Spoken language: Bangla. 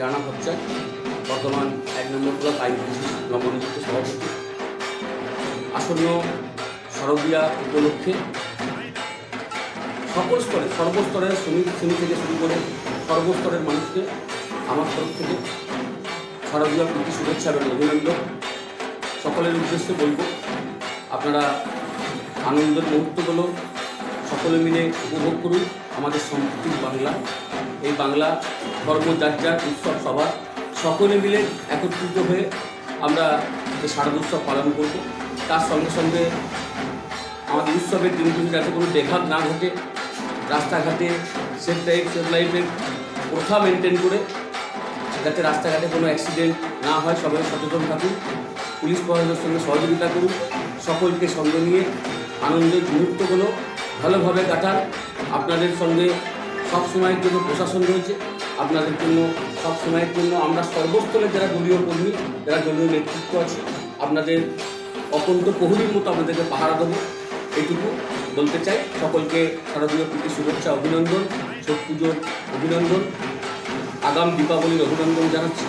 রানা ভট্টাচার্য, বর্তমান এক নম্বর ব্লক আইনপিসি নবনিযুক্ত সভাপতি। আসন্ন শরদিয়া উপলক্ষে সকল স্তরে, সর্বস্তরের শ্রমিক শ্রেণি থেকে শুরু করে সর্বস্তরের মানুষকে আমার তরফ থেকে শারদীয় প্রতি শুভেচ্ছা এবং অভিনন্দন। সকলের উদ্দেশ্যে বলব, আপনারা আনন্দের মুহূর্তগুলো সকলে মিলে উপভোগ করুন আমাদের সম্প্রীতির বাংলা। এই বাংলা ধর্ম যার উৎসব সভা সকলে মিলে একত্রিত হয়ে আমরা এই শারদ উৎসব পালন করব, তার সঙ্গে সঙ্গে আমাদের উৎসবের দিনগুলি যাতে কোনো ব্যাঘাত না ঘটে, রাস্তাঘাটে সেফ লাইফ সেফ লাইফের প্রথা মেনটেন করে যাতে রাস্তাঘাটে কোনো অ্যাক্সিডেন্ট না হয়, সবাই সচেতন থাকুন, পুলিশ প্রশাসনের সঙ্গে সহযোগিতা করুন, সকলকে সঙ্গে নিয়ে আনন্দের মুহূর্তগুলো ভালোভাবে কাটান। আপনাদের সঙ্গে সব সময়ের জন্য প্রশাসন রয়েছে। আপনাদের জন্য সব সময়ের জন্য আমরা সর্বস্তরে যারা দলীয় কর্মী, যারা দলীয় নেতৃত্ব আছে, আপনাদের অত্যন্ত প্রহরীর মতো আপনাদেরকে পাহারা দেবো। এইটুকু বলতে চাই। সকলকে শারদীয় প্রীতি, শুভেচ্ছা, অভিনন্দন, ছট পুজোর অভিনন্দন। আগাম দীপাবলির অভিনন্দন জানাচ্ছি।